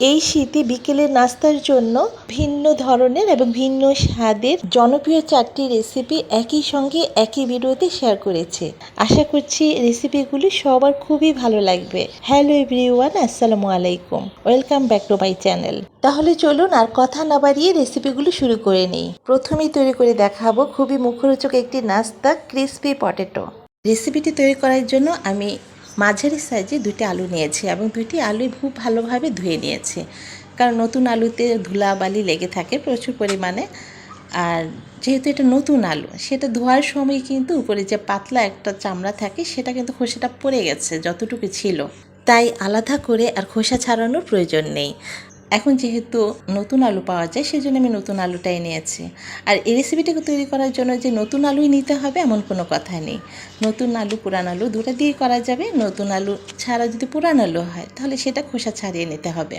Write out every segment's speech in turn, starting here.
এই শীতে বিকেলের নাস্তার জন্য ভিন্ন ধরনের এবং ভিন্ন স্বাদের জনপ্রিয় চারটি রেসিপি একই সঙ্গে একই ভিডিওতে শেয়ার করেছে। আশা করছি রেসিপিগুলি সবার খুবই ভালো লাগবে। হ্যালো এভরিওয়ান আসসালামু আলাইকুম। Welcome back to my channel তাহলে চলুন আর কথা না বাড়িয়ে রেসিপিগুলো শুরু করে নিই। প্রথমেই তৈরি করে দেখাবো খুবই মুখরোচক একটি নাস্তা ক্রিসপি পটেটো রেসিপিটি তৈরি করার জন্য আমি মাঝারি সাইজে দুটি আলু নিয়েছি এবং দুটি আলুই খুব ভালোভাবে ধুয়ে নিয়েছি। কারণ নতুন আলুতে ধুলা বালি লেগে থাকে প্রচুর পরিমাণে। আর যেহেতু এটা নতুন আলু, সেটা ধোয়ার সময় কিন্তু উপরে যে পাতলা একটা চামড়া থাকে, সেটা কিন্তু খোসাটা পড়ে গেছে, যতটুকু ছিল। তাই আলাদা করে আর খোসা ছাড়ানোর প্রয়োজন নেই। এখন যেহেতু নতুন আলু পাওয়া যায় সেই জন্য আমি নতুন আলুটাই নিয়েছি। আর এই রেসিপিটাকে তৈরি করার জন্য যে নতুন আলুই নিতে হবে, এমন কোনো কথা নেই। নতুন আলু, পুরান আলু দুটো দিয়ে করা যাবে। নতুন আলু ছাড়া যদি পুরান আলু হয়, তাহলে সেটা খোসা ছাড়িয়ে নিতে হবে।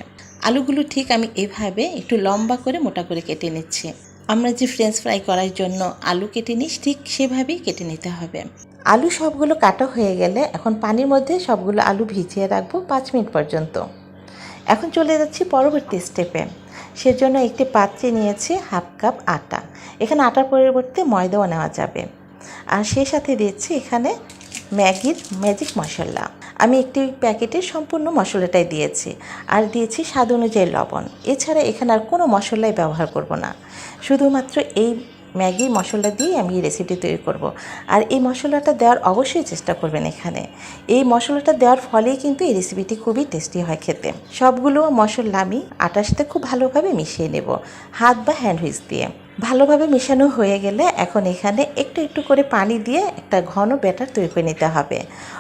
আলুগুলো ঠিক আমি এভাবে একটু লম্বা করে, মোটা করে কেটে নিচ্ছি। আমরা যে ফ্রেঞ্চ ফ্রাই করার জন্য আলু কেটে নিই, ঠিক সেভাবেই কেটে নিতে হবে। আলু সবগুলো কাটা হয়ে গেলে এখন পানির মধ্যে সবগুলো আলু ভিজিয়ে রাখব পাঁচ মিনিট পর্যন্ত। এখন চলে যাচ্ছি পরবর্তী স্টেপে সেজন্য একটি পাত্রে নিয়েছি হাফ কাপ আটা। এখানে আটার পরিবর্তে ময়দাও নেওয়া যাবে। আর সেই সাথে দিয়েছি এখানে ম্যাগির ম্যাজিক মশলা। আমি একটি প্যাকেটের সম্পূর্ণ মশলাটাই দিয়েছি। আর দিয়েছি স্বাদ অনুযায়ী লবণ। এছাড়া এখানে আর কোনো মশলাই ব্যবহার করব না। শুধুমাত্র এই ম্যাগি, মশলা দিয়ে আমি এই রেসিপি তৈরি করব। আর এই মশলাটা দেওয়ার অবশ্যই চেষ্টা করবেন এখানে। এই মশলাটা দেওয়ার ফলেই কিন্তু এই রেসিপিটি খুবই টেস্টি হয় খেতে। সবগুলো মশলা আমি আটার সাথে খুব ভালোভাবে মিশিয়ে নেব, হাত বা হ্যান্ড হুইস দিয়ে। ভালোভাবে মেশানো হয়ে গেলে এখন এখানে একটু একটু করে পানি দিয়ে একটা ঘন ব্যাটার তৈরি করে নিতে হবে।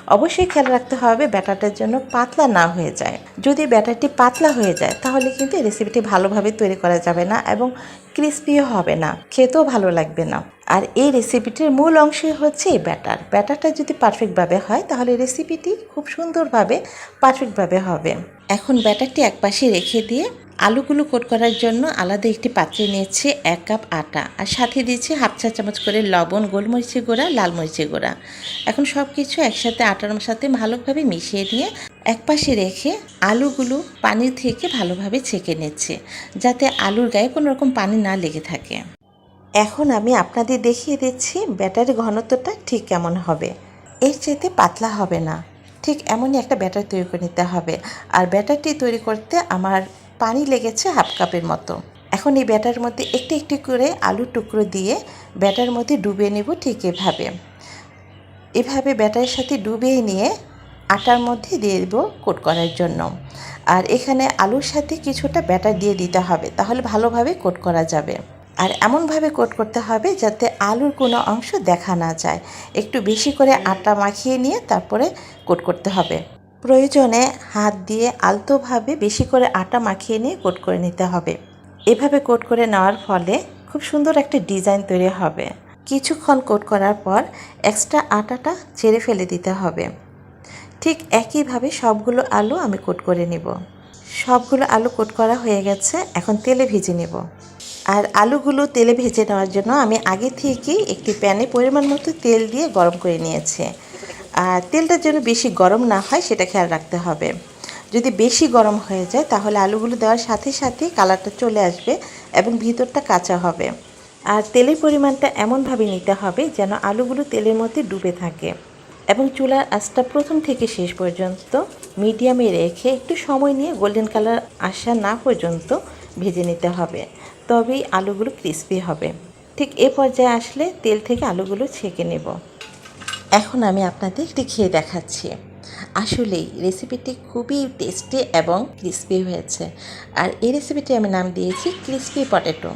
অবশ্যই খেয়াল রাখতে হবে ব্যাটারটার জন্য পাতলা না হয়ে যায়। যদি ব্যাটারটি পাতলা হয়ে যায়, তাহলে কিন্তু এই রেসিপিটি ভালোভাবে তৈরি করা যাবে না এবং ক্রিস্পিও হবে না। খেতেও ভালো লাগবে না। আর এই রেসিপিটির মূল অংশই হচ্ছে ব্যাটার। ব্যাটারটা যদি পারফেক্টভাবে হয়, তাহলে রেসিপিটি খুব সুন্দরভাবে পারফেক্টভাবে হবে। এখন ব্যাটারটি একপাশে রেখে দিয়ে আলুগুলো কোট করার জন্য আলাদা একটি পাত্রে নিয়েছি এক কাপ আটা। আর সাথে দিয়েছি হাফ চা চামচ করে লবণ, গোলমরিচের গুঁড়া, লাল মরিচের গুঁড়া। এখন সব কিছু একসাথে আটার সাথে ভালোভাবে মিশিয়ে দিয়ে একপাশে রেখে আলুগুলো পানি থেকে ভালোভাবে ছেঁকে নিচ্ছে, যাতে আলুর গায়ে কোনো রকম পানি না লেগে থাকে। এখন আমি আপনাদের দেখিয়ে দিচ্ছি ব্যাটারি ঘনত্বটা ঠিক কেমন হবে। এর চাইতে পাতলা হবে না। ঠিক এমনই একটা ব্যাটার তৈরি করে নিতে হবে। আর ব্যাটারটি তৈরি করতে আমার পানি লেগেছে হাফ কাপের মতো। এখন এই ব্যাটার মধ্যে একটি একটি করে আলুর টুকরো দিয়ে ব্যাটার মধ্যে ডুবিয়ে নেব ঠিক এভাবে। এভাবে ব্যাটারের সাথে ডুবিয়ে নিয়ে আটার মধ্যে দিয়ে দেবো কোট করার জন্য। আর এখানে আলুর সাথে কিছুটা ব্যাটার দিয়ে দিতে হবে, তাহলে ভালোভাবে কোট করা যাবে। আর এমনভাবে কোট করতে হবে যাতে আলুর কোনো অংশ দেখা না যায়। একটু বেশি করে আটা মাখিয়ে নিয়ে তারপরে কোট করতে হবে। প্রয়োজনে হাত দিয়ে আলতোভাবে বেশি করে আটা মাখিয়ে নিয়ে কোট করে নিতে হবে। এভাবে কোট করে নেওয়ার ফলে খুব সুন্দর একটা ডিজাইন তৈরি হবে। কিছুক্ষণ কোট করার পর এক্সট্রা আটাটা ছেড়ে ফেলে দিতে হবে। ঠিক একইভাবে সবগুলো আলু আমি কোট করে নেব। সবগুলো আলু কোট করা হয়ে গেছে, এখন তেলে ভেজে নেব। আর আলুগুলো তেলে ভেজে নেওয়ার জন্য আমি আগে থেকেই একটি প্যানে পরিমাণ মতো তেল দিয়ে গরম করে নিয়েছি। আর তেলটা যেন বেশি গরম না হয় সেটা খেয়াল রাখতে হবে। যদি বেশি গরম হয়ে যায় তাহলে আলুগুলো দেওয়ার সাথে সাথে কালারটা চলে আসবে এবং ভিতরটা কাঁচা হবে। আর তেলের পরিমাণটা এমনভাবে নিতে হবে যেন আলুগুলো তেলের মধ্যে ডুবে থাকে এবং চুলার আঁচটা প্রথম থেকে শেষ পর্যন্ত মিডিয়ামে রেখে একটু সময় নিয়ে গোল্ডেন কালার আসা না পর্যন্ত ভেজে নিতে হবে। তবেই আলুগুলো ক্রিস্পি হবে। ঠিক এ পর্যায়ে আসলে তেল থেকে আলুগুলো ছেঁকে নেব। এখন আমি আপনাদের একটি খেয়ে দেখাচ্ছি। আসলেই রেসিপিটি খুবই টেস্টি এবং ক্রিস্পি হয়েছে। আর এই রেসিপিটি আমি নাম দিয়েছি ক্রিস্পি পটেটো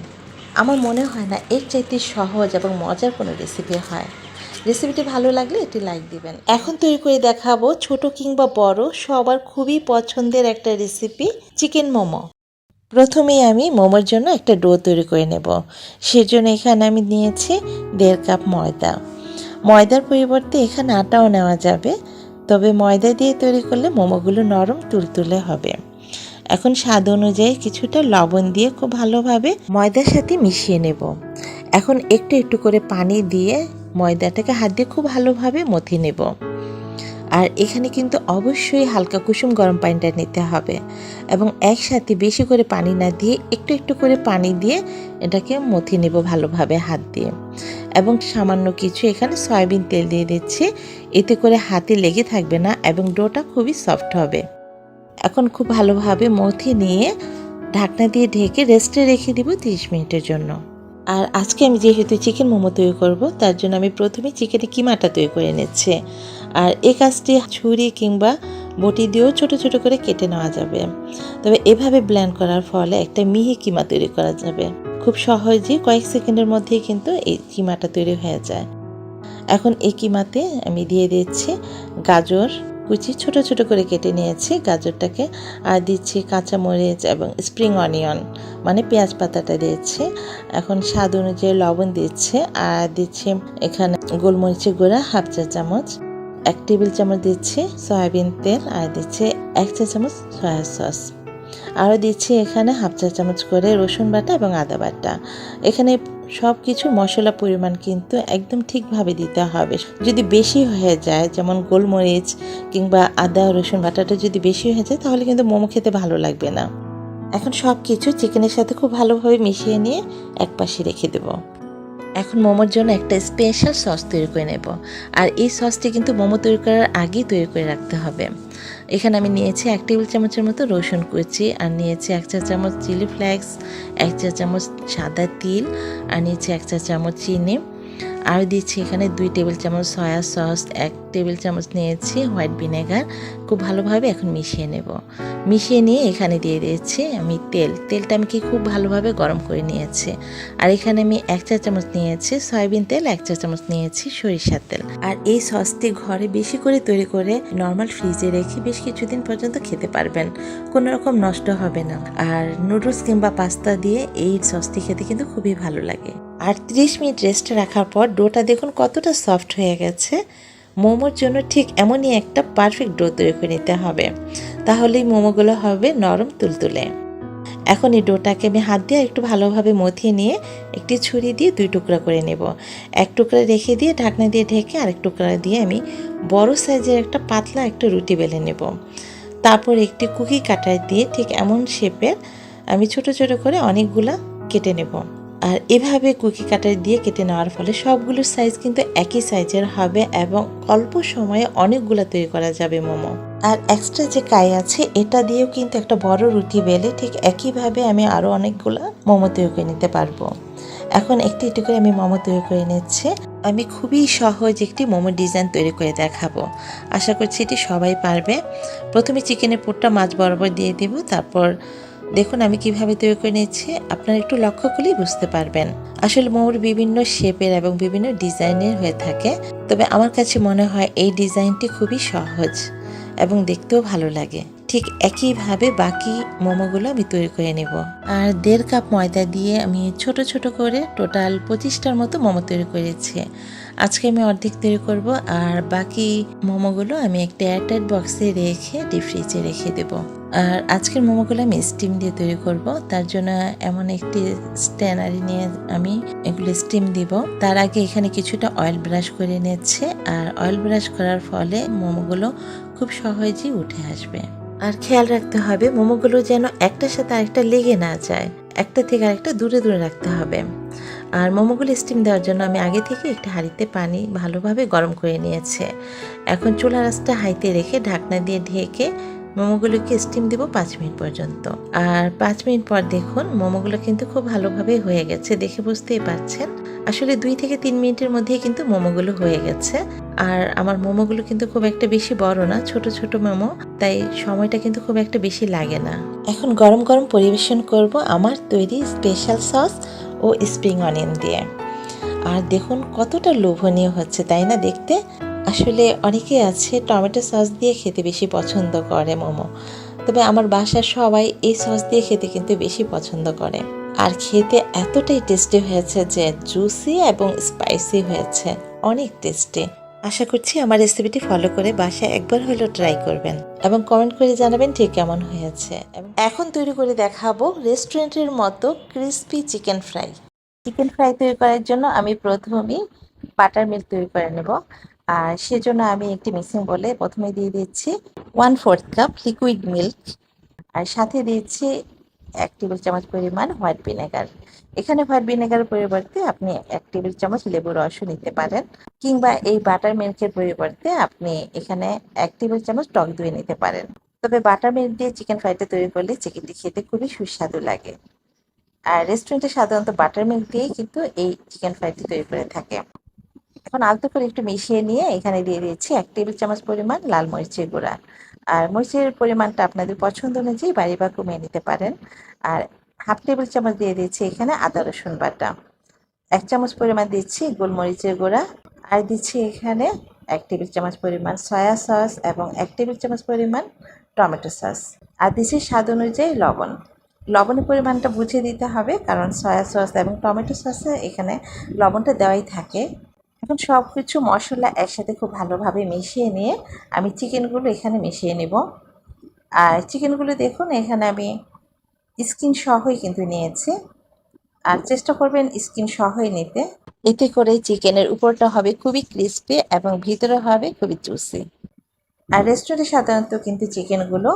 আমার মনে হয় না এর চাইতে সহজ এবং মজার কোনো রেসিপি হয়। রেসিপিটি ভালো লাগলে এটি লাইক দিবেন। এখন তৈরি করে দেখাবো ছোট কিংবা বড় সবার খুবই পছন্দের একটা রেসিপি চিকেন মোমো। প্রথমেই আমি মোমোর জন্য একটা ডো তৈরি করে নেব। সেজন্য এখানে আমি নিয়েছি দেড় কাপ ময়দা। ময়দার পরিবর্তে এখানে আটাও নেওয়া যাবে। তবে ময়দা দিয়ে তৈরি করলে মোমোগুলো নরম তুলতুলে হবে। এখন স্বাদ অনুযায়ী কিছুটা লবণ দিয়ে খুব ভালোভাবে ময়দার সাথে মিশিয়ে নেব। এখন একটু একটু করে পানি দিয়ে ময়দাটাকে হাত দিয়ে খুব ভালোভাবে মথে নেব। আর এখানে কিন্তু অবশ্যই হালকা কুসুম গরম পানিটা নিতে হবে এবং একসাথে বেশি করে পানি না দিয়ে একটু একটু করে পানি দিয়ে এটাকে মথি নেব ভালোভাবে হাত দিয়ে। এবং সামান্য কিছু এখানে সয়াবিন তেল দিয়ে দিচ্ছি। এতে করে হাতে লেগে থাকবে না এবং ডোটা খুবই সফট হবে। এখন খুব ভালোভাবে মথি নিয়ে ঢাকনা দিয়ে ঢেকে রেস্টে রেখে দিব তিরিশ মিনিটের জন্য। আর আজকে আমি যেহেতু চিকেন মোমো তৈরি করব, তার জন্য আমি প্রথমে চিকেনের কিমাটা তৈরি করে নিচ্ছি। আর এই কাজটি ছুরি কিংবা বটি দিয়েও ছোট ছোট করে কেটে নেওয়া যাবে। তবে এভাবে ব্ল্যান্ড করার ফলে একটা মিহি কিমা তৈরি করা যাবে। খুব সহজেই কয়েক সেকেন্ডের মধ্যেই কিন্তু এই কিমাটা তৈরি হয়ে যায়। এখন এই কিমাতে আমি দিয়ে দিচ্ছি গাজর কুচি, ছোট ছোট করে কেটে নিয়েছি। গাজরটাকে আর দিচ্ছি কাঁচামরিচ এবং স্প্রিং অনিয়ন মানে পেঁয়াজ পাতাটা দিয়েছি। এখন স্বাদ অনুযায়ী লবণ দিচ্ছে আর দিচ্ছি এখানে গোলমরিচের গুঁড়া হাফ চা চামচ, এক টেবিল চামচ দিচ্ছি সয়াবিন তেল আর দিচ্ছে এক চা চামচ সয়া সস। আরও দিচ্ছি এখানে হাফ চা চামচ করে রসুন বাটা এবং আদা বাটা। এখানে সব কিছু মশলা পরিমাণ কিন্তু একদম ঠিকভাবে দিতে হবে। যদি বেশি হয়ে যায়, যেমন গোলমরিচ কিংবা আদা, রসুন বাটাটা যদি বেশি হয়ে যায়, তাহলে কিন্তু মোমো খেতে ভালো লাগবে না। এখন সব কিছু চিকেনের সাথে খুব ভালোভাবে মিশিয়ে নিয়ে এক পাশে রেখে দেবো। এখন মোমোর জন্য একটা স্পেশাল সস তৈরি করে নেব। আর এই সসটি কিন্তু মোমো তৈরি করার আগেই তৈরি করে রাখতে হবে। এখানে আমি নিয়েছি এক টেবিল চামচের মতো রসুন কুচি, আর নিয়েছি এক চা চামচ চিলি ফ্লেক্স এক চা চামচ সাদা তিল, আর নিয়েছি এক চা চামচ চিনি। আর দিচ্ছি এখানে দুই টেবিল চামচ সয়া সস, এক টেবিল চামচ নিয়েছি হোয়াইট ভিনেগার। খুব ভালোভাবে এখন মিশিয়ে নেব। মিশিয়ে নিয়ে এখানে দিয়ে দিয়েছি আমি তেল। তেলটা আমি কি খুব ভালোভাবে গরম করে নিয়েছি। আর এখানে আমি এক চা চামচ নিয়েছি সয়াবিন তেল, এক চা চামচ নিয়েছি সরিষার তেল। আর এই সসটি ঘরে বেশি করে তৈরি করে নর্মাল ফ্রিজে রেখে বেশ কিছুদিন পর্যন্ত খেতে পারবেন। কোনো রকম নষ্ট হবে না। আর নুডলস কিংবা পাস্তা দিয়ে এই সসটি খেতে কিন্তু খুবই ভালো লাগে। আর 30 মিনিট রেস্টে রাখার পর ডোটা দেখুন কতটা সফট হয়ে গেছে। মোমোর জন্য ঠিক এমনই একটা পারফেক্ট ডো তৈরি করে নিতে হবে। তাহলেই মোমোগুলো হবে নরম তুলতুলে। এখন এই ডোটাকে আমি হাত দিয়ে একটু ভালোভাবে মথিয়ে নিয়ে একটি ছুরি দিয়ে দুই টুকরা করে নেব। এক টুকরা রেখে দিয়ে ঢাকনা দিয়ে ঢেকে আরেক টুকরা দিয়ে আমি বড় সাইজের একটা পাতলা একটা রুটি বেলে নেব। তারপর একটি কুকি কাটার দিয়ে ঠিক এমন শেপের আমি ছোট ছোট করে অনেকগুলা কেটে নেব। আর এভাবে কুকি কাটার দিয়ে কেটে নেওয়ার ফলে সবগুলোর সাইজ কিন্তু একই সাইজের হবে এবং অল্প সময়ে অনেকগুলো তৈরি করা যাবে, মোমো। আর এক্সট্রা যে কাই আছে, এটা দিয়েও কিন্তু একটা বড় রুটি বেলে ঠিক একইভাবে আমি আরও অনেকগুলো মোমো তৈরি করে নিতে পারব। এখন একটু একটু করে আমি মোমো তৈরি করে নিচ্ছি। আমি খুবই সহজ একটি মোমো ডিজাইন তৈরি করে দেখাবো। আশা করছি এটি সবাই পারবে। প্রথমে চিকেনের পুরটা মাছ বরাবর দিয়ে দেব, তারপর দেখুন, আমি কীভাবে তৈরি করে নিচ্ছি আপনারা একটু লক্ষ্য করলেই বুঝতে পারবেন। আসলে মোমোর বিভিন্ন শেপের এবং বিভিন্ন ডিজাইনের হয়ে থাকে, তবে আমার কাছে মনে হয় এই ডিজাইনটি খুবই সহজ এবং দেখতেও ভালো লাগে। ঠিক একইভাবে বাকি মোমোগুলো আমি তৈরি করে নেব। আর দেড় কাপ ময়দা দিয়ে আমি ছোট ছোট করে টোটাল পঁচিশটার মতো মোমো তৈরি করেছি। আজকে আমি অর্ধেক তৈরি করব আর বাকি মোমোগুলো আমি একটা এয়ারটাইট বক্সে রেখে ডিপ ফ্রিজে রেখে দেবো। আর আজকের মোমোগুলো আমি স্টিম দিয়ে তৈরি করব। তার জন্য এমন একটি স্ট্যানারি নিয়ে আমি এগুলো স্টিম দিব। তার আগে এখানে কিছুটা অয়েল ব্রাশ করে নিচ্ছে আর অয়েল ব্রাশ করার ফলে মোমোগুলো খুব সহজেই উঠে আসবে। আর খেয়াল রাখতে হবে মোমোগুলো যেন একটার সাথে আরেকটা লেগে না যায়, একটা থেকে আরেকটা দূরে দূরে রাখতে হবে। আর মোমোগুলো স্টিম দেওয়ার জন্য আমি আগে থেকে একটা হাঁড়িতে পানি ভালোভাবে গরম করে নিয়েছে। এখন চুলা রাসটা হাইতে রেখে ঢাকনা দিয়ে ঢেকে মোমোগুলোকে স্টিম দিব পাঁচ মিনিট পর্যন্ত। আর পাঁচ মিনিট পর দেখুন, মোমোগুলো কিন্তু খুব ভালোভাবে হয়ে গেছে, দেখে বুঝতেই পারছেন। আসলে দুই থেকে তিন মিনিটের মধ্যেই কিন্তু মোমোগুলো হয়ে গেছে। আর আমার মোমোগুলো কিন্তু খুব একটা বেশি বড় না, ছোট ছোট মোমো, তাই সময়টা কিন্তু খুব একটা বেশি লাগে না। এখন গরম গরম পরিবেশন করব আমার তৈরি স্পেশাল সস ও স্প্রিং অনিয়ন দিয়ে। আর দেখুন কতটা লোভনীয় হচ্ছে, তাই না দেখতে? আসলে অনেকে আছে টমেটো সস দিয়ে খেতে বেশি পছন্দ করে, মোমো। তবে আমার বাসার সবাই এই সস দিয়ে খেতে কিন্তু বেশি পছন্দ করে। আর খেতে এতটাই টেস্টি হয়েছে যে জুসি এবং স্পাইসি হয়েছে। অনেক টেস্টি আশা করছি আমার রেসিপিটি ফলো করে বাসায় একবার হলেও ট্রাই করবেন এবং কমেন্ট করে জানাবেন ঠিক কেমন হয়েছে। এখন তৈরি করে দেখাবো রেস্টুরেন্টের মতো crispy chicken fry chicken fry তৈরি করার জন্য আমি প্রথমেই বাটার মিল্ক তৈরি করে নেব। আর সেজন্য আমি একটি মিক্সিং বলে প্রথমে দিয়ে দিচ্ছি one fourth cup liquid milk আর সাথে দিচ্ছি এক টেবিল চামচ পরিমাণ হোয়াইট ভিনেগার এখানে হোয়াইট ভিনেগারের পরিবর্তে আপনি এক টেবিল চামচ লেবুর রসও নিতে পারেন কিংবা এই বাটার মিল্কের পরিবর্তে আপনি এখানে এক টেবিল চামচ টক দই নিতে পারেন। তবে বাটার মিল্ক দিয়ে চিকেন ফ্রাইটা তৈরি করলে চিকেনটি খেতে খুবই সুস্বাদু লাগে। আর রেস্টুরেন্টে সাধারণত বাটার মিল্ক দিয়েই কিন্তু এই চিকেন ফ্রাইটি তৈরি করে থাকে। এখন আলতো করে একটু মিশিয়ে নিয়ে এখানে দিয়ে দিয়েছি এক টেবিল চামচ পরিমাণ লাল মরিচের গুঁড়া। আর মরিচের পরিমাণটা আপনাদের পছন্দ অনুযায়ী বাড়ি বা কমিয়ে নিতে পারেন। আর হাফ টেবিল চামচ দিয়ে দিয়েছি এখানে আদা, রসুন বাটা। এক চামচ পরিমাণ দিচ্ছি গোলমরিচের গুঁড়া। আর দিচ্ছি এখানে এক টেবিল চামচ পরিমাণ সয়া সস এবং এক টেবিল চামচ পরিমাণ টমেটো সস। আর দিচ্ছি স্বাদ অনুযায়ী লবণ। লবণের পরিমাণটা বুঝে দিতে হবে কারণ সয়া সস এবং টমেটো সসে এখানে লবণটা দেওয়াই থাকে। এখন সব কিছু মশলা একসাথে খুব ভালোভাবে মিশিয়ে নিয়ে আমি চিকেনগুলো এখানে মিশিয়ে নেব। আর চিকেনগুলো দেখুন, এখানে আমি স্কিন সহই কিন্তু নিয়েছি। আর চেষ্টা করবেন স্কিন সহই নিতে। এতে করে চিকেনের উপরটা হবে খুবই ক্রিস্পি এবং ভিতরে হবে খুবই জুসি। আর রেস্টুরেন্টে সাধারণত কিন্তু চিকেনগুলো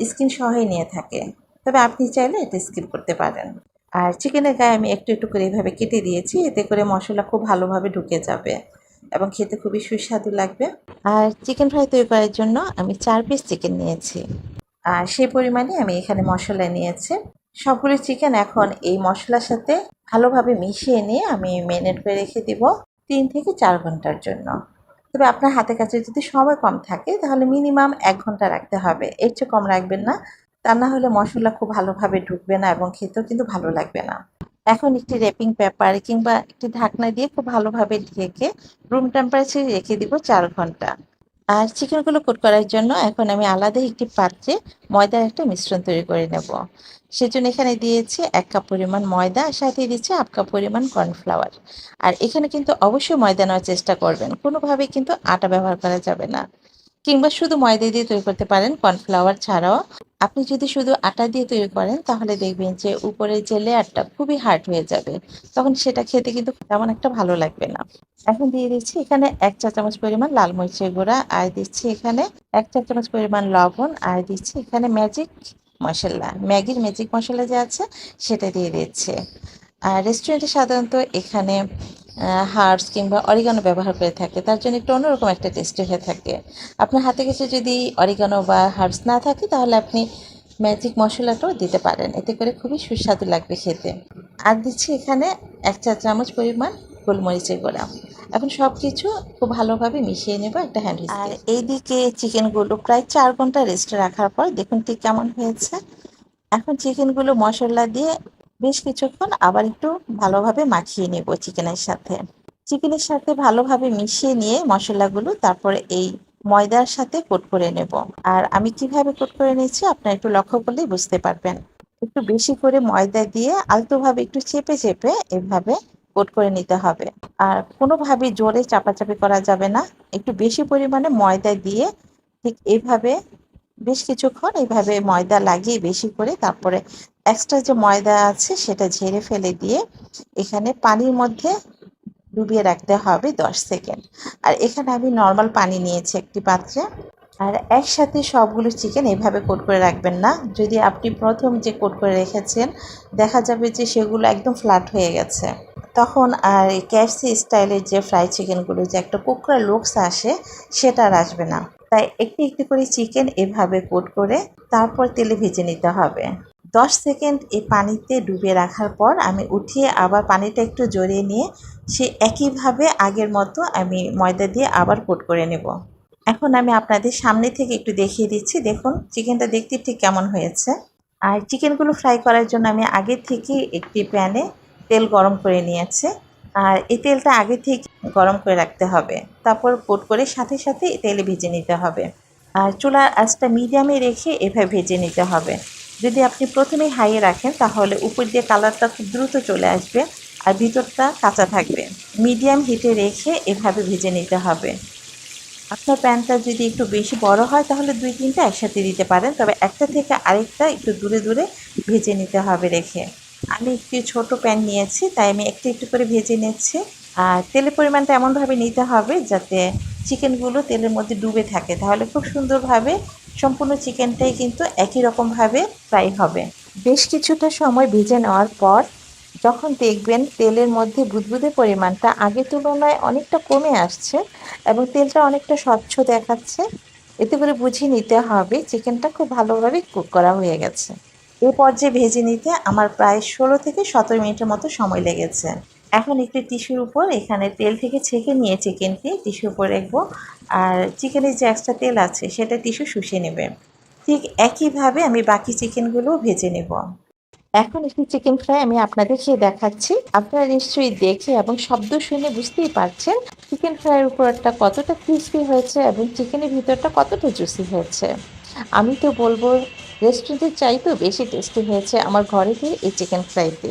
স্কিন সহই নিয়ে থাকে। তবে আপনি চাইলে এটা স্কিপ করতে পারেন। আর চিকেনের গায়ে আমি একটু একটু করে এইভাবে কেটে দিয়েছি, এতে করে মশলা খুব ভালোভাবে ঢুকে যাবে এবং খেতে খুবই সুস্বাদু লাগবে। আর চিকেন ফ্রাই তৈরি করার জন্য আমি চার পিস চিকেন নিয়েছি। আর সেই পরিমাণে আমি এখানে মশলা নিয়েছি। সবগুলো চিকেন এখন এই মশলার সাথে ভালোভাবে মিশিয়ে নিয়ে আমি ম্যারিনেট করে রেখে দিব তিন থেকে চার ঘণ্টার জন্য। তবে আপনার হাতে কাছে যদি সময় কম থাকে, তাহলে মিনিমাম এক ঘণ্টা রাখতে হবে। এর চেয়ে কম রাখবেন না। তা না হলে মশলা খুব ভালোভাবে ঢুকবে না এবং খেতেও কিন্তু ভালো লাগবে না। এখন একটি র্যাপিং পেপার কিংবা একটি ঢাকনা দিয়ে খুব ভালোভাবে ঢেকে রুম টেম্পারেচারে রেখে দিব চার ঘণ্টা। আর চিকেনগুলো কোট করার জন্য এখন আমি আলাদা একটি পাত্রে ময়দার একটা মিশ্রণ তৈরি করে নেব। সেজন্য এখানে দিয়েছি এক কাপ পরিমাণ ময়দা, সাথে দিচ্ছি হাফ কাপ পরিমাণ কর্নফ্লাওয়ার আর এখানে কিন্তু অবশ্যই ময়দা নেওয়ার চেষ্টা করবেন, কোনোভাবেই কিন্তু আটা ব্যবহার করা যাবে না। কিংবা শুধু ময়দা দিয়ে তৈরি করতে পারেন কর্নফ্লাওয়ার ছাড়াও। আপনি যদি শুধু আটা দিয়ে তৈরি করেন, তাহলে দেখবেন যে উপরের যে লেয়ারটা খুবই হার্ড হয়ে যাবে। তখন সেটা খেতে কিন্তু তেমন একটা ভালো লাগবে না। এখন দিয়ে দিচ্ছি এখানে এক চা চামচ পরিমাণ লাল মরিচের গুঁড়া, আর দিচ্ছি এখানে এক চা চামচ পরিমাণ লবণ, আর দিচ্ছি এখানে ম্যাজিক মশলা। ম্যাগির ম্যাজিক মশলা যে আছে, সেটা দিয়ে দিচ্ছে। আর রেস্টুরেন্টে সাধারণত এখানে হার্বস কিংবা অরিগানো ব্যবহার করে থাকে, তার জন্য একটু অন্যরকম একটা টেস্টি হয়ে থাকে। আপনার হাতে কিছু যদি অরিগানো বা হার্বস না থাকে, তাহলে আপনি ম্যাজিক মশলাটাও দিতে পারেন। এতে করে খুবই সুস্বাদু লাগবে খেতে। আর দিচ্ছি এখানে এক চা চামচ পরিমাণ গোলমরিচের গোড়া। এখন সব কিছু খুব ভালোভাবে মিশিয়ে নেব একটা হ্যান্ড আর এইদিকে চিকেনগুলো প্রায় চার ঘণ্টা রেস্টে রাখার পর দেখুন ঠিক কেমন হয়েছে। এখন চিকেনগুলো মশলা দিয়ে বেশ কিছুক্ষণ আবার একটু ভালোভাবে মাখিয়ে নেব চিকেনের সাথে। চিকেনের সাথে ভালোভাবে মিশিয়ে নিয়ে মশলাগুলো তারপরে এই ময়দার সাথে কোট করে নেব। আর আমি কীভাবে কোট করে নিয়েছি আপনারা একটু লক্ষ্য করলেই বুঝতে পারবেন। একটু বেশি করে ময়দা দিয়ে আলতোভাবে একটু চেপে চেপে এভাবে কোট করে নিতে হবে। আর কোনোভাবে জোরে চাপাচাপি করা যাবে না। একটু বেশি পরিমাণে ময়দা দিয়ে ঠিক এইভাবে বেশ কিছুক্ষণ এইভাবে ময়দা লাগিয়ে বেশি করে তারপরে এক্সট্রা যে ময়দা আছে সেটা ঝেড়ে ফেলে দিয়ে এখানে পানির মধ্যে ডুবিয়ে রাখতে হবে দশ সেকেন্ড। আর এখানে আমি নর্মাল পানি নিয়েছি একটি পাত্রে। আর একসাথে সবগুলো চিকেন এভাবে কোট করে রাখবেন না। যদি আপনি প্রথম যে কোট করে রেখেছেন, দেখা যাবে যে সেগুলো একদম ফ্ল্যাট হয়ে গেছে। তখন আর ক্যাশসি স্টাইলের যে ফ্রাই চিকেনগুলো যে একটা কোকড়া লুকস আসে, সেটা আর আসবে না। তাই একটি একটি করে চিকেন এভাবে কোট করে তারপর তেলে ভেজে নিতে হবে। দশ সেকেন্ড এই পানিতে ডুবে রাখার পর আমি উঠিয়ে আবার পানিটা একটু জড়িয়ে নিয়ে সে একইভাবে আগের মতো আমি ময়দা দিয়ে আবার কোট করে নেব। এখন আমি আপনাদের সামনে থেকে একটু দেখিয়ে দিচ্ছি। দেখুন, চিকেনটা দেখতে ঠিক কেমন হয়েছে। আর চিকেনগুলো ফ্রাই করার জন্য আমি আগে থেকে একটি প্যানে তেল গরম করে নিয়েছে। আর এই তেলটা আগে থেকে গরম করে রাখতে হবে। তারপর কোট করে সাথে সাথে তেলে ভেজে নিতে হবে। আর চুলার আঁচটা মিডিয়ামে রেখে এভাবে ভেজে নিতে হবে। যদি আপনি প্রথমেই হাইয়ে রাখেন, তাহলে উপর দিয়ে কালারটা খুব দ্রুত চলে আসবে আর ভিতরটা কাঁচা থাকবে। মিডিয়াম হিটে রেখে এভাবে ভেজে নিতে হবে। আপনার প্যানটা যদি একটু বেশি বড় হয়, তাহলে দুই তিনটা একসাথে দিতে পারেন। তবে একটা থেকে আরেকটা একটু দূরে দূরে ভেজে নিতে হবে রেখে। আমি একটি ছোট প্যান নিয়েছি, তাই আমি একটু একটু করে ভেজে নিচ্ছি। আর তেলের পরিমাণটা এমনভাবে নিতে হবে যাতে চিকেনগুলো তেলের মধ্যে ডুবে থাকে। তাহলে খুব সুন্দরভাবে সম্পূর্ণ চিকেনটাই কিন্তু একই রকমভাবে ফ্রাই হবে। বেশ কিছুটা সময় ভেজে নেওয়ার পর যখন দেখবেন তেলের মধ্যে বুদবুদের পরিমাণটা আগের তুলনায় অনেকটা কমে আসছে এবং তেলটা অনেকটা স্বচ্ছ দেখাচ্ছে, এতে করে বুঝিয়ে নিতে হবে চিকেনটা খুব ভালোভাবে কুক করা হয়ে গেছে। এ পর্যায়ে ভেজে নিতে আমার প্রায় ষোলো থেকে সতেরো মিনিটের মতো সময় লেগেছে। এখন একটি টিস্যুর উপর এখানে তেল থেকে ছেঁকে নিয়ে চিকেনটি টিস্যুর উপর রাখব। আর চিকেনের যে এক্সট্রা তেল আছে, সেটা টিস্যু শুষে নেবে। ঠিক একইভাবে আমি বাকি চিকেনগুলো ভেজে নেব। এখন একটি চিকেন ফ্রাই আমি আপনাদের খেয়ে দেখাচ্ছি। আপনারা নিশ্চয়ই দেখে এবং শব্দ শুনে বুঝতেই পারছেন চিকেন ফ্রাইয়ের উপরটা কতটা ক্রিস্পি হয়েছে এবং চিকেনের ভিতরটা কতটা জুসি হয়েছে। আমি তো বলব রেস্টুরেন্টের চাইতেও বেশি টেস্টি হয়েছে আমার ঘরেতে এই চিকেন ফ্রাইতে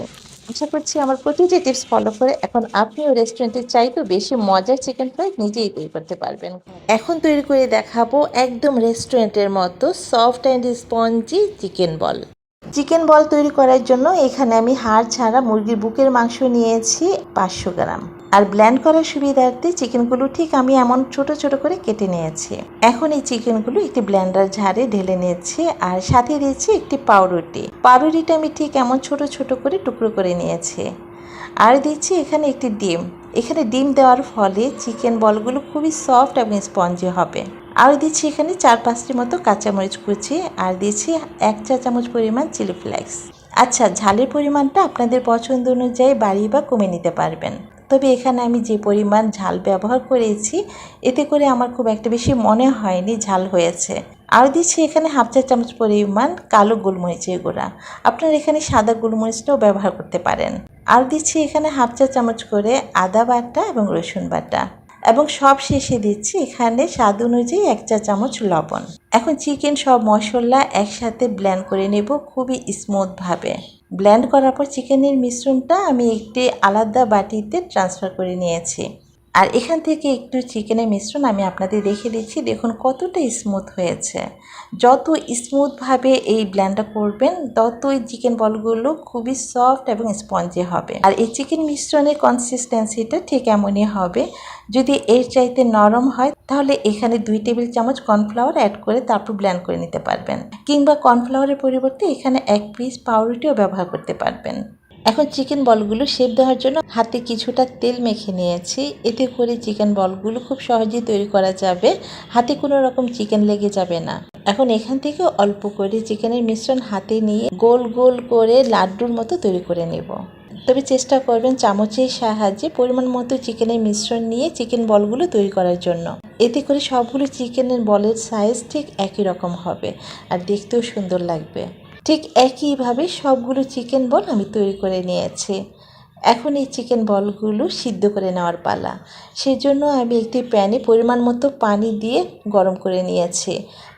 আশা করছি আমার প্রতিটি টিপস ফলো করে এখন আপনিও রেস্টুরেন্টের চাইতেও বেশি মজার চিকেন ফ্রাই নিজেই তৈরি করতে পারবেন। এখন তৈরি করে দেখাবো একদম রেস্টুরেন্টের মতো soft and spongy chicken ball chicken ball তৈরি করার জন্য এখানে আমি হাড় ছাড়া মুরগির বুকের মাংস নিয়েছি পাঁচশো গ্রাম। আর ব্ল্যান্ড করার সুবিধার্থে চিকেনগুলো ঠিক আমি এমন ছোট ছোট করে কেটে নিয়েছি। এখন এই চিকেনগুলো একটি ব্ল্যান্ডার ঝাড়ে ঢেলে নিয়েছি আর সাথে দিয়েছি একটি পাউরুটি। পাউরুটিটা আমি ঠিক এমন ছোট ছোট করে টুকরো করে নিয়েছি। আর দিচ্ছি এখানে একটি ডিম। এখানে ডিম দেওয়ার ফলে চিকেন বলগুলো খুবই সফট এবং স্পঞ্জি হবে। আর দিচ্ছি এখানে চার পাঁচটির মতো কাঁচামরিচ কুচি আর দিচ্ছি এক চা চামচ পরিমাণ চিলি ফ্লেক্স আচ্ছা ঝালের পরিমাণটা আপনাদের পছন্দ অনুযায়ী বাড়িয়ে বা কমে নিতে পারবেন। তবে এখানে আমি যে পরিমাণ ঝাল ব্যবহার করেছি, এতে করে আমার খুব একটা বেশি মনে হয়নি ঝাল হয়েছে। আর দিচ্ছি এখানে হাফ চা চামচ পরিমাণ কালো গোলমরিচের গুঁড়া। আপনারা এখানে সাদা গোলমরিচটাও ব্যবহার করতে পারেন। আর দিচ্ছি এখানে হাফ চা চামচ করে আদা বাটা এবং রসুন বাটা। এবং সব শেষে দিচ্ছি এখানে স্বাদ অনুযায়ী এক চা চামচ লবণ। এখন চিকেন সব মশলা একসাথে ব্লেন্ড করে নেব খুবই স্মুথভাবে। ব্লেন্ড করার পর চিকেনের মিশ্রণটা আমি একটি আলাদা বাটিতে ট্রান্সফার করে নিয়েছি। আর এখান থেকে একটু চিকেনের মিশ্রণ আমি আপনাদের রেখে দিচ্ছি। দেখুন কতটা স্মুথ হয়েছে। যত স্মুথভাবে এই ব্ল্যান্ডটা করবেন, ততই চিকেন বলগুলো খুবই সফট এবং স্পঞ্জি হবে। আর এই চিকেন মিশ্রণের কনসিস্টেন্সিটা ঠিক এমনই হবে। যদি এর চাইতে নরম হয়, তাহলে এখানে দুই টেবিল চামচ কর্নফ্লাওয়ার অ্যাড করে তারপর ব্ল্যান্ড করে নিতে পারবেন। কিংবা কর্নফ্লাওয়ারের পরিবর্তে এখানে এক পিস পাউরুটিও ব্যবহার করতে পারবেন। এখন চিকেন বলগুলো শেপ দেওয়ার জন্য হাতে কিছুটা তেল মেখে নিয়েছি। এতে করে চিকেন বলগুলো খুব সহজেই তৈরি করা যাবে। হাতে কোনো রকম চিকেন লেগে যাবে না। এখন এখান থেকে অল্প করে চিকেনের মিশ্রণ হাতে নিয়ে গোল গোল করে লাড্ডুর মতো তৈরি করে নেব। তবে চেষ্টা করবেন চামচের সাহায্যে পরিমাণ মতো চিকেনের মিশ্রণ নিয়ে চিকেন বলগুলো তৈরি করার জন্য। এতে করে সবগুলো চিকেনের বলের সাইজ ঠিক একই রকম হবে। আর দেখতেও সুন্দর লাগবে। ঠিক একইভাবে সবগুলো চিকেন বল আমি তৈরি করে নিয়েছি। এখন এই চিকেন বলগুলো সিদ্ধ করে নেওয়ার পালা। সেজন্য আমি একটি প্যানে পরিমাণ মতো পানি দিয়ে গরম করে নিয়েছি।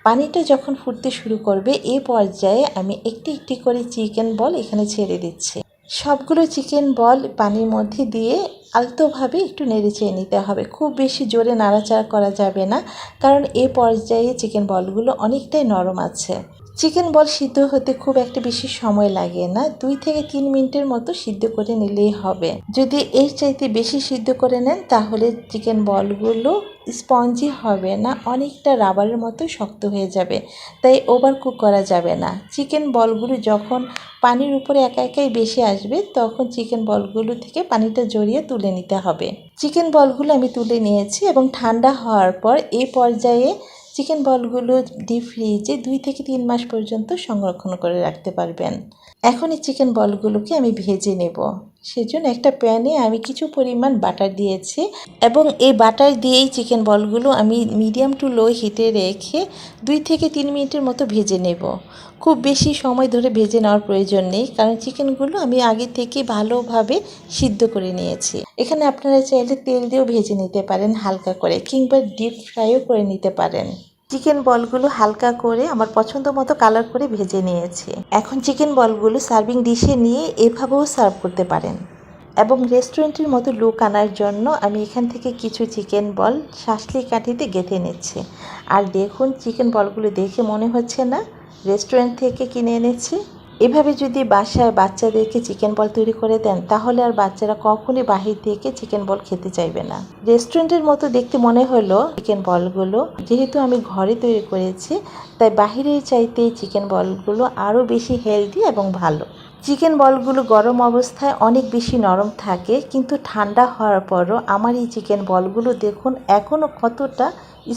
পানিটা যখন ফুটতে শুরু করবে, এ পর্যায়ে আমি একটি একটি করে চিকেন বল এখানে ছেড়ে দিচ্ছি। সবগুলো চিকেন বল পানির মধ্যে দিয়ে আলতোভাবে একটু নেড়ে চেয়ে নিতে হবে। খুব বেশি জোরে নাড়াচাড়া করা যাবে না, কারণ এ পর্যায়ে চিকেন বলগুলো অনেকটাই নরম আছে। চিকেন বল সিদ্ধ হতে খুব একটা বেশি সময় লাগে না। দুই থেকে তিন মিনিটের মতো সিদ্ধ করে নিলেই হবে। যদি এর চাইতে বেশি সিদ্ধ করে নেন, তাহলে চিকেন বলগুলো স্পঞ্জি হবে না, অনেকটা রাবারের মতো শক্ত হয়ে যাবে। তাই ওভার কুক করা যাবে না। চিকেন বলগুলো যখন পানির উপরে একা একাই বেশি আসবে, তখন চিকেন বলগুলো থেকে পানিটা জড়িয়ে তুলে নিতে হবে। চিকেন বলগুলো আমি তুলে নিয়েছি এবং ঠান্ডা হওয়ার পর এই পর্যায়ে চিকেন বলগুলো ডিপ ফ্রিজে দুই থেকে তিন মাস পর্যন্ত সংরক্ষণ করে রাখতে পারবেন। এখন এই চিকেন বলগুলোকে আমি ভেজে নেব। সেজন্য একটা প্যানে আমি কিছু পরিমাণ বাটার দিয়েছি এবং এই বাটার দিয়েই চিকেন বলগুলো আমি মিডিয়াম টু লো হিটে রেখে দুই থেকে তিন মিনিটের মতো ভেজে নেব। খুব বেশি সময় ধরে ভেজে নেওয়ার প্রয়োজন নেই, কারণ চিকেনগুলো আমি আগে থেকে ভালোভাবে সিদ্ধ করে নিয়েছি। এখানে আপনারা চাইলে তেল দিয়েও ভেজে নিতে পারেন হালকা করে, কিংবা ডিপ ফ্রাইও করে নিতে পারেন। চিকেন বলগুলো হালকা করে আমার পছন্দ মতো কালার করে ভেজে নিয়েছি। এখন চিকেন বলগুলো সার্ভিং ডিশে নিয়ে এভাবেও সার্ভ করতে পারেন। এবং রেস্টুরেন্টের মতো লুক আনার জন্য আমি এখান থেকে কিছু চিকেন বল শাসলি কাঠিতে গেঁথে নিচ্ছি। আর দেখুন, চিকেন বলগুলো দেখে মনে হচ্ছে না। রেস্টুরেন্ট থেকে কিনে এনেছি। এভাবে যদি বাসায় বাচ্চাদেরকে চিকেন বল তৈরি করে দেন, তাহলে আর বাচ্চারা কখনই বাহির থেকে চিকেন বল খেতে চাইবে না। রেস্টুরেন্টের মতো দেখতে মনে হলো চিকেন বলগুলো যেহেতু আমি ঘরে তৈরি করেছি, তাই বাহিরের চাইতে চিকেন বলগুলো আরও বেশি হেলদি এবং ভালো। চিকেন বলগুলো গরম অবস্থায় অনেক বেশি নরম থাকে, কিন্তু ঠান্ডা হওয়ার পরও আমার এই চিকেন বলগুলো দেখুন এখনও কতটা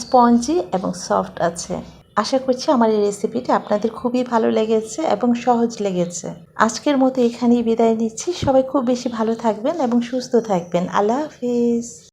স্পঞ্জি এবং সফট আছে। আশা করছি আমার এই রেসিপিটি আপনাদের খুবই ভালো লেগেছে এবং সহজ লেগেছে। আজকের মতো এখানেই বিদায় নিচ্ছি। সবাই খুব বেশি ভালো থাকবেন এবং সুস্থ থাকবেন। আল্লাহ হাফিজ।